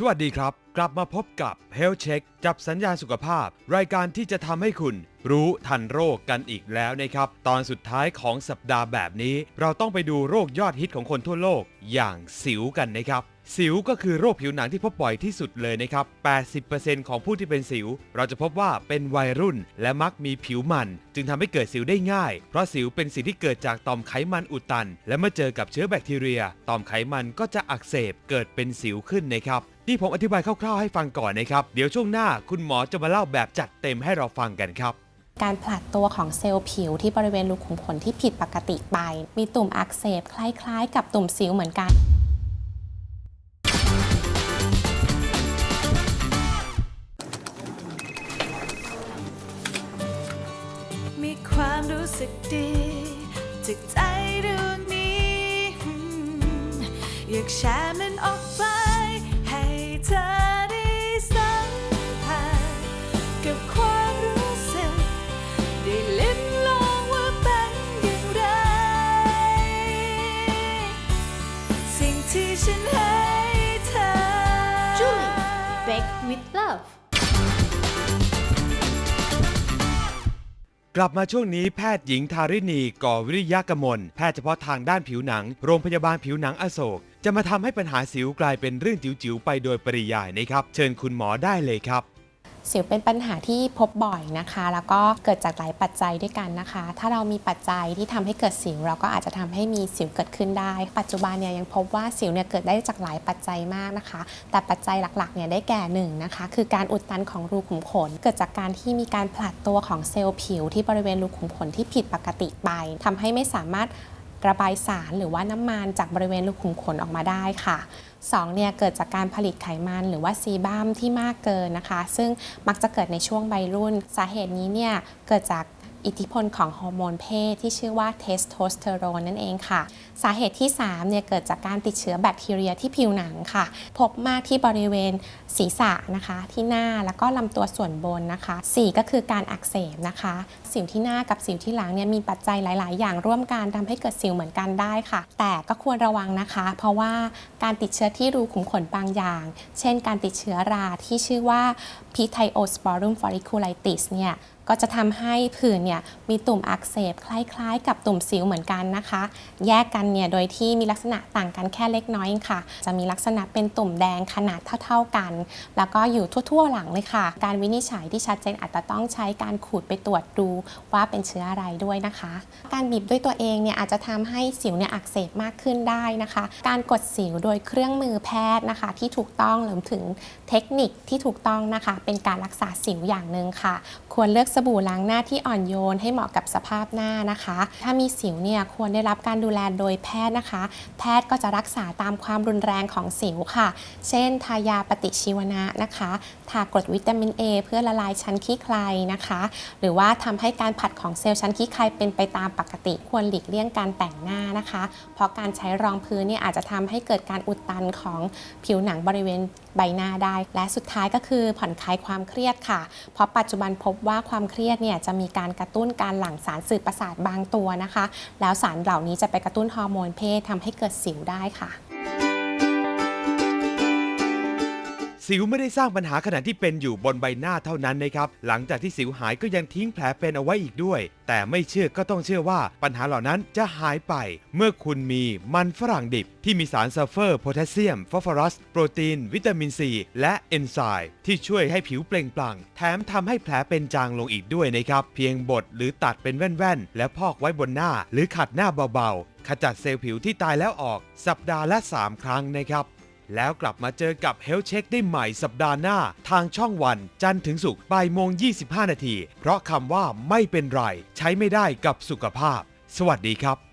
สวัสวัสดีครับ กลับมาพบกับ Health Check จับสัญญาณสุขภาพ รายการที่จะทำให้คุณรู้ทันโรคกันอีกแล้วนะครับ ตอนสุดท้ายของสัปดาห์แบบนี้ เราต้องไปดูโรคยอดฮิตของคนทั่วโลกอย่างสิวกันนะครับ สิวก็คือโรคผิวหนังที่พบบ่อยที่สุดเลยนะครับ 80%ของผู้ที่เป็นสิว เราจะพบว่าเป็นวัยรุ่น และมักมีผิวมัน จึงทำให้เกิดสิวได้ง่าย เพราะสิวเป็นสิ่งที่เกิดจากต่อมไขมันอุดตัน และเมื่อเจอกับเชื้อแบคทีเรีย ต่อมไขมันก็จะอักเสบเกิดเป็นสิวขึ้นนะครับนี่ผมอธิบายคร่าวๆให้ฟังก่อนนะครับ เดี๋ยวช่วงหน้าคุณหมอจะมาเล่าแบบจัดเต็มให้เราฟังกันครับการผลัดตัวของเซลล์ผิวที่บริเวณรูขุมขนที่ผิดปกติไป มีตุ่มอักเสบคล้าย ๆ กับตุ่มสิวเหมือนกัน สึกดีจากใจดวงนี้อืมอยากแชร์มันออกไป ให้เธอได้สัมผัสกับความรู้สึกได้ลิ้มลองว่าเป็นอย่างไร สิ่งที่ฉันให้เธอ Julie Bake with love กลับมาช่วงนี้แพทย์หญิงทาริณีก่อวิริยะกมล แพทย์เฉพาะทางด้านผิวหนัง โรงพยาบาลผิวหนังอโศก จะมาทำให้ปัญหาสิวกลายเป็นเรื่องจิ๋วๆไปโดยปริยายนะครับ เชิญคุณหมอได้เลยครับ สิวเป็นปัญหาที่พบบ่อยนะคะ แล้วก็เกิดจากหลายปัจจัยด้วยกันนะคะ ถ้าเรามีปัจจัยที่ทำให้เกิดสิว เราก็อาจจะทำให้มีสิวเกิดขึ้นได้ ปัจจุบันเนี่ยยังพบว่าสิวเนี่ยเกิดได้จากหลายปัจจัยมากนะคะ แต่ปัจจัยหลักๆเนี่ยได้แก่หนึ่งนะคะ คือการอุดตันของรูขุมขน เกิดจากการที่มีการผลัดตัวของเซลล์ผิวที่บริเวณรูขุมขนที่ผิดปกติไปทำให้ไม่สามารถ ระบายสารหรือว่าน้ำมันจากบริเวณรูขุมขนออกมาได้ค่ะ2เนี่ยเกิดจากการผลิตไขมันหรือว่าซีบัมที่มากเกินนะคะ ซึ่งมักจะเกิดในช่วงวัยรุ่น สาเหตุนี้เนี่ยเกิดจาก อิทธิพลของฮอร์โมนเพศที่ชื่อว่าเทสโทสเตอโรนนั่นเองค่ะ สาเหตุที่3เนี่ยเกิดจากการติดเชื้อแบคทีเรียที่ผิวหนังค่ะ พบมากที่บริเวณศีรษะนะคะ ที่หน้าแล้วก็ลำตัวส่วนบนนะคะ 4 ก็คือการอักเสบนะคะ สิวที่หน้ากับสิวที่หลังเนี่ยมีปัจจัยหลาย ๆ อย่างร่วมกันทำให้เกิดสิวเหมือนกันได้ค่ะ แต่ก็ควรระวังนะคะ เพราะว่าการติดเชื้อที่รูขุมขนบางอย่าง เช่น การติดเชื้อราที่ชื่อว่า p t h y o s p o r u m folliculitis เนี่ยก็จะทำให้ผื่นเนี่ยมีตุ่มอักเสบคล้ายๆ กับตุ่มสิวเหมือนกันนะคะ แยกกันเนี่ยโดยที่มีลักษณะต่างกันแค่เล็กน้อยค่ะ จะมีลักษณะเป็นตุ่มแดงขนาดเท่า ๆกัน แล้วก็อยู่ทั่วๆหลังเลยค่ะ การวินิจฉัยที่ชัดเจนอาจจะต้องใช้การขูดไปตรวจดูว่าเป็นเชื้ออะไรด้วยนะคะ การบีบด้วยตัวเองเนี่ยอาจจะทำให้สิวเนี่ยอักเสบมากขึ้นได้นะคะ การกดสิวโดยเครื่องมือแพทย์นะคะ ที่ถูกต้องรวมถึงเทคนิคที่ถูกต้องนะคะ เป็นการรักษาสิวอย่างหนึ่งค่ะ ควรเลือกสบู่ล้างหน้าที่อ่อนโยนให้เหมาะกับสภาพหน้านะคะ ถ้ามีสิวเนี่ยควรได้รับการดูแลโดยแพทย์นะคะ แพทย์ก็จะรักษาตามความรุนแรงของสิวค่ะ เช่น ทายาปฏิชีวนะนะคะทากรดวิตามิน A เพื่อละลายชั้นขี้ใครนะคะ หรือว่าทำให้การผัดของเซลล์ชั้นขี้ใครเป็นไปตามปกติควรหลีกเลี่ยงการแต่งหน้านะคะ เพราะการใช้รองพื้นเนี่ยอาจจะทำให้เกิดการอุดตันของผิวหนังบริเวณใบหน้าได้ และสุดท้ายก็คือผ่อนคลายความเครียดค่ะ เพราะปัจจุบันพบว่าความเครียดเนี่ยจะมีการกระตุ้นการหลั่งสารสื่อประสาทบางตัวนะคะ แล้วสารเหล่านี้จะไปกระตุ้นฮอร์โมนเพศทำให้เกิดสิวได้ค่ะ สิวไม่ได้สร้างปัญหาขณะที่เป็นอยู่บนใบหน้าเท่านั้นนะครับ หลังจากที่สิวหายก็ยังทิ้งแผลเป็นเอาไว้อีกด้วย แต่ไม่เชื่อก็ต้องเชื่อว่าปัญหาเหล่านั้นจะหายไป เมื่อคุณมีมันฝรั่งดิบ ที่มีสารซัลเฟอร์โพแทสเซียมฟอสฟอรัส โปรตีน วิตามินซีและเอนไซม์ที่ช่วยให้ผิวเปล่งปลั่ง แถมทำให้แผลเป็นจางลงอีกด้วยนะครับ เพียงบดหรือตัดเป็นแว่นๆ และพอกไว้บนหน้า หรือขัดหน้าเบาๆ ขจัดเซลล์ผิวที่ตายแล้วออก สัปดาห์ละ 3 ครั้งนะครับ แล้วกลับมาเจอกับเฮลเช็คได้ใหม่สัปดาห์หน้า ทางช่องวัน จันทร์ถึงศุกร์บ่ายโมง 25 นาที เพราะคำว่าไม่เป็นไร ใช้ไม่ได้กับสุขภาพ สวัสดีครับ